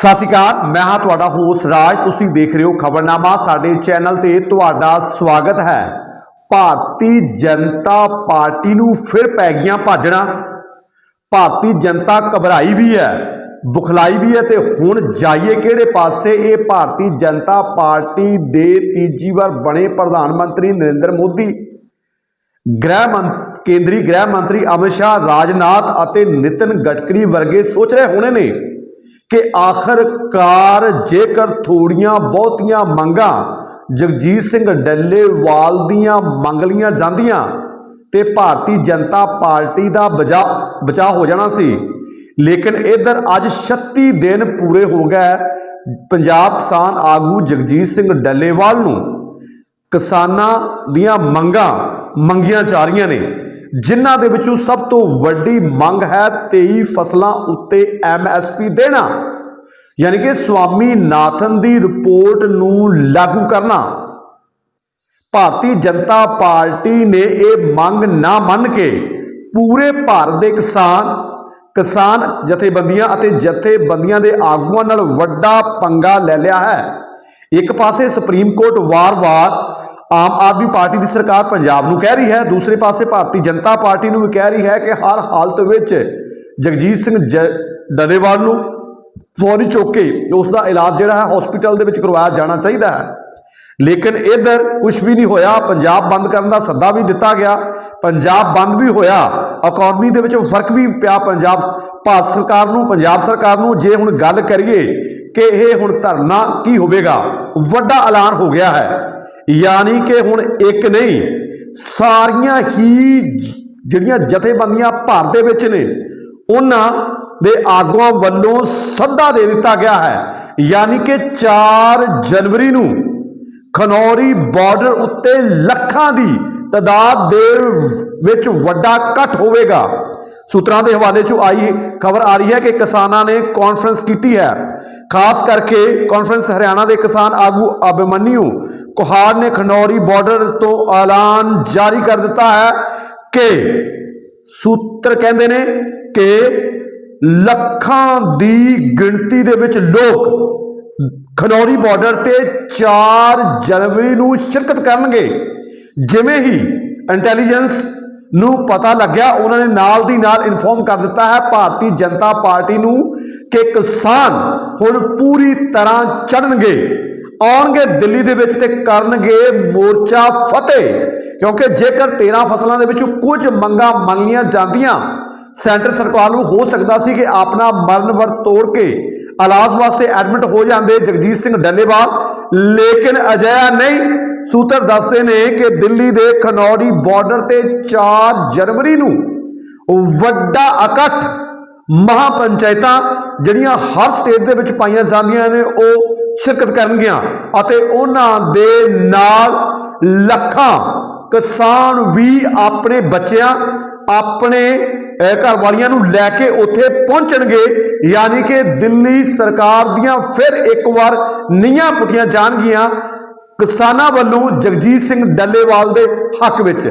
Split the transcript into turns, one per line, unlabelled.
ਸਤਿ ਸ਼੍ਰੀ ਅਕਾਲ, ਮੈਂ ਹਾਂ ਤੁਹਾਡਾ ਹੋਸਟ ਰਾਜ। ਤੁਸੀਂ ਦੇਖ ਰਹੇ ਹੋ ਖਬਰਨਾਮਾ। ਸਾਡੇ ਚੈਨਲ ਤੇ ਤੁਹਾਡਾ ਸਵਾਗਤ ਹੈ। ਭਾਰਤੀ ਜਨਤਾ ਪਾਰਟੀ ਨੂੰ ਫਿਰ ਪੈ ਗਈਆਂ ਭਾਜਣਾ ਭਾਰਤੀ ਜਨਤਾ ਘਬਰਾਈ ਵੀ ਹੈ, ਬੁਖਲਾਈ ਵੀ ਹੈ ਤੇ ਹੁਣ ਜਾਈਏ ਕਿਹੜੇ ਪਾਸੇ? ਇਹ ਭਾਰਤੀ ਜਨਤਾ ਪਾਰਟੀ ਦੇ ਤੀਜੀ ਵਾਰ ਬਣੇ ਪ੍ਰਧਾਨ ਮੰਤਰੀ ਨਰਿੰਦਰ ਮੋਦੀ, ਗ੍ਰਹਿ ਮੰਤ, ਕੇਂਦਰੀ ਗ੍ਰਹਿ ਮੰਤਰੀ ਅਮਿਤ ਸ਼ਾਹ, ਰਾਜਨਾਥ ਅਤੇ ਨਿਤਨ ਗਡਕਰੀ ਵਰਗੇ ਸੋਚ ਰਹੇ ਹੋਣੇ ਨੇ। ਕਿ ਆਖਰਕਾਰ ਜੇਕਰ ਥੋੜੀਆਂ ਬਹੁਤੀਆਂ ਮੰਗਾਂ ਜਗਜੀਤ ਸਿੰਘ ਡੱਲੇਵਾਲ ਦੀਆਂ ਮੰਗ ਲਈਆਂ ਜਾਂਦੀਆਂ ਤੇ ਭਾਰਤੀ ਜਨਤਾ ਪਾਰਟੀ ਦਾ ਬਚਾ ਬਚਾ ਹੋ ਜਾਣਾ ਸੀ, ਲੇਕਿਨ ਇਧਰ ਅੱਜ 36 ਦਿਨ ਪੂਰੇ ਹੋ ਗਏ ਪੰਜਾਬ ਕਿਸਾਨ ਆਗੂ ਜਗਜੀਤ ਸਿੰਘ ਡੱਲੇਵਾਲ ਨੂੰ ਕਿਸਾਨਾਂ ਦੀਆਂ ਮੰਗਾਂ ਮੰਗੀਆਂ ਜਾ ਰਹੀਆਂ ਨੇ। ਜਿਨ੍ਹਾਂ ਦੇ ਵਿੱਚੋਂ ਸਭ ਤੋਂ ਵੱਡੀ ਮੰਗ ਹੈ 23 ਫਸਲਾਂ ਉੱਤੇ ਐਮਐਸਪੀ ਦੇਣਾ। ਯਾਨੀ ਕਿ ਸਵਾਮੀ ਨਾਥਨ ਦੀ ਰਿਪੋਰਟ ਨੂੰ ਲਾਗੂ ਕਰਨਾ। ਭਾਰਤੀ ਜਨਤਾ ਪਾਰਟੀ ਨੇ ਇਹ ਮੰਗ ਨਾ ਮੰਨ ਕੇ ਪੂਰੇ ਭਾਰਤ ਦੇ ਕਿਸਾਨ ਕਿਸਾਨ ਜਥੇਬੰਦੀਆਂ ਅਤੇ ਜਥੇਬੰਦੀਆਂ ਦੇ ਆਗੂਆਂ ਨਾਲ ਵੱਡਾ ਪੰਗਾ ਲੈ ਲਿਆ ਹੈ। ਇੱਕ ਪਾਸੇ ਸੁਪਰੀਮ ਕੋਰਟ ਵਾਰ-ਵਾਰ ਆਮ ਆਦਮੀ ਪਾਰਟੀ ਦੀ ਸਰਕਾਰ ਪੰਜਾਬ ਨੂੰ ਕਹਿ ਰਹੀ ਹੈ, ਦੂਸਰੇ ਪਾਸੇ ਭਾਰਤੀ ਜਨਤਾ ਪਾਰਟੀ ਨੂੰ ਵੀ ਕਹਿ ਰਹੀ ਹੈ ਕਿ ਹਰ ਹਾਲਤ ਵਿੱਚ ਜਗਜੀਤ ਸਿੰਘ ਜ- ਡੱਲੇਵਾਲ ਨੂੰ ਫੌਰੀ ਚੁੱਕ ਕੇ ਉਸ ਦਾ ਇਲਾਜ ਜਿਹੜਾ ਹੈ ਹਸਪੀਟਲ ਦੇ ਵਿੱਚ ਕਰਵਾਇਆ ਜਾਣਾ ਚਾਹੀਦਾ ਹੈ। ਲੇਕਿਨ ਇਧਰ ਕੁਝ ਵੀ ਨਹੀਂ ਹੋਇਆ, ਪੰਜਾਬ ਬੰਦ ਕਰਨ ਦਾ ਸੱਦਾ ਵੀ ਦਿੱਤਾ ਗਿਆ। ਪੰਜਾਬ ਬੰਦ ਵੀ ਹੋਇਆ ਇਕਨੋਮੀ ਦੇ ਵਿੱਚ ਫ਼ਰਕ ਵੀ ਪਿਆ ਪੰਜਾਬ, ਭਾਰਤ ਸਰਕਾਰ ਨੂੰ, ਪੰਜਾਬ ਸਰਕਾਰ ਨੂੰ। ਜੇ ਹੁਣ ਗੱਲ ਕਰੀਏ ਕਿ ਇਹ ਹੁਣ ਧਰਨਾ ਕੀ ਹੋਵੇਗਾ, ਵੱਡਾ ਐਲਾਨ ਹੋ ਗਿਆ ਹੈ। ਯਾਨੀ ਕਿ ਹੁਣ ਇੱਕ ਨਹੀਂ, ਸਾਰੀਆਂ ਹੀ ਜਿਹੜੀਆਂ ਜਥੇਬੰਦੀਆਂ ਭਾਰਤ ਦੇ ਵਿੱਚ ਨੇ, ਉਹਨਾਂ ਦੇ ਆਗੂਆਂ ਵੱਲੋਂ ਸੱਦਾ ਦੇ ਦਿੱਤਾ ਗਿਆ ਹੈ। ਯਾਨੀ ਕਿ 4 ਜਨਵਰੀ ਨੂੰ ਖਨੌਰੀ ਬਾਰਡਰ ਉੱਤੇ ਲੱਖਾਂ ਦੀ ਤਦਾਦ ਦੇ ਵਿੱਚ ਵੱਡਾ ਇਕੱਠ ਹੋਵੇਗਾ। ਸੂਤਰਾਂ ਦੇ ਹਵਾਲੇ ਚੋਂ ਆਈ ਖਬਰ ਆ ਰਹੀ ਹੈ ਕਿ ਕਿਸਾਨਾਂ ਨੇ ਕਾਨਫਰੰਸ ਕੀਤੀ ਹੈ। ਖਾਸ ਕਰਕੇ ਕਾਨਫਰੰਸ ਹਰਿਆਣਾ ਦੇ ਕਿਸਾਨ ਆਗੂ ਅਭਿਮਨਿਊ ਕੁਹਾਰ ਨੇ ਖਨੌਰੀ ਬਾਰਡਰ ਤੋਂ ਐਲਾਨ ਜਾਰੀ ਕਰ ਦਿੱਤਾ ਹੈ ਕਿ ਸੂਤਰ ਕਹਿੰਦੇ ਨੇ ਕਿ ਲੱਖਾਂ ਦੀ ਗਿਣਤੀ ਦੇ ਵਿੱਚ ਲੋਕ ਖਨੌਰੀ ਬਾਰਡਰ ਤੇ 4 ਜਨਵਰੀ ਨੂੰ ਸ਼ਿਰਕਤ ਕਰਨਗੇ। ਜਿਵੇਂ ਹੀ ਇੰਟੈਲੀਜੈਂਸ ਨੂੰ ਪਤਾ ਲੱਗਿਆ, ਉਹਨਾਂ ਨੇ ਨਾਲ ਦੀ ਨਾਲ ਇਨਫੋਰਮ ਕਰ ਦਿੱਤਾ ਹੈ, ਭਾਰਤੀ ਜਨਤਾ ਪਾਰਟੀ ਨੂੰ ਕਿ ਕਿਸਾਨ ਹੁਣ ਪੂਰੀ ਤਰ੍ਹਾਂ ਚੜਨਗੇ ਆਉਣਗੇ ਦਿੱਲੀ ਦੇ ਵਿੱਚ ਤੇ ਕਰਨਗੇ ਮੋਰਚਾ ਫਤਿਹ। ਕਿਉਂਕਿ ਜੇਕਰ 13 ਫਸਲਾਂ ਦੇ ਵਿੱਚੋਂ ਕੁਝ ਮੰਗਾਂ ਮੰਨੀਆਂ ਜਾਂਦੀਆਂ, ਸੈਂਟਰ ਸਰਕਾਰ ਨੂੰ ਹੋ ਸਕਦਾ ਸੀ ਕਿ ਆਪਣਾ ਮਰਨ ਵਰਤ ਤੋੜ ਕੇ ਇਲਾਜ ਵਾਸਤੇ ਐਡਮਿਟ ਹੋ ਜਾਂਦੇ ਜਗਜੀਤ ਸਿੰਘ ਡੱਲੇਵਾਲ, ਲੇਕਿਨ ਅਜਿਹਾ ਨਹੀਂ। ਸੂਤਰ ਦੱਸਦੇ ਨੇ ਕਿ ਦਿੱਲੀ ਦੇ ਖਨੌਰੀ ਬਾਰਡਰ ਤੇ 4 ਜਨਵਰੀ ਨੂੰ ਵੱਡਾ ਇਕੱਠ ਮਹਾਪੰਚਾਇਤਾਂ ਜਿਹੜੀਆਂ ਹਰ ਸਟੇਟ ਦੇ ਵਿੱਚ ਪਾਈਆਂ ਜਾਂਦੀਆਂ ਨੇ ਉਹ ਸ਼ਿਰਕਤ ਕਰਨਗੀਆਂ ਅਤੇ ਉਹਨਾਂ ਦੇ ਨਾਲ ਲੱਖਾਂ ਕਿਸਾਨ ਵੀ ਆਪਣੇ ਬੱਚਿਆਂ ਆਪਣੇ ਅਹ, ਘਰ ਵਾਲੀਆਂ ਨੂੰ ਲੈ ਕੇ ਉੱਥੇ ਪਹੁੰਚਣਗੇ। ਯਾਨੀ ਕਿ ਦਿੱਲੀ ਸਰਕਾਰ ਦੀਆਂ ਫਿਰ ਇੱਕ ਵਾਰ ਨੀਹਾਂ ਪੁੱਟੀਆਂ ਜਾਣਗੀਆਂ। ਕਿਸਾਨਾਂ ਵੱਲੋਂ ਜਗਜੀਤ ਸਿੰਘ ਡੱਲੇਵਾਲ ਦੇ ਹੱਕ ਵਿੱਚ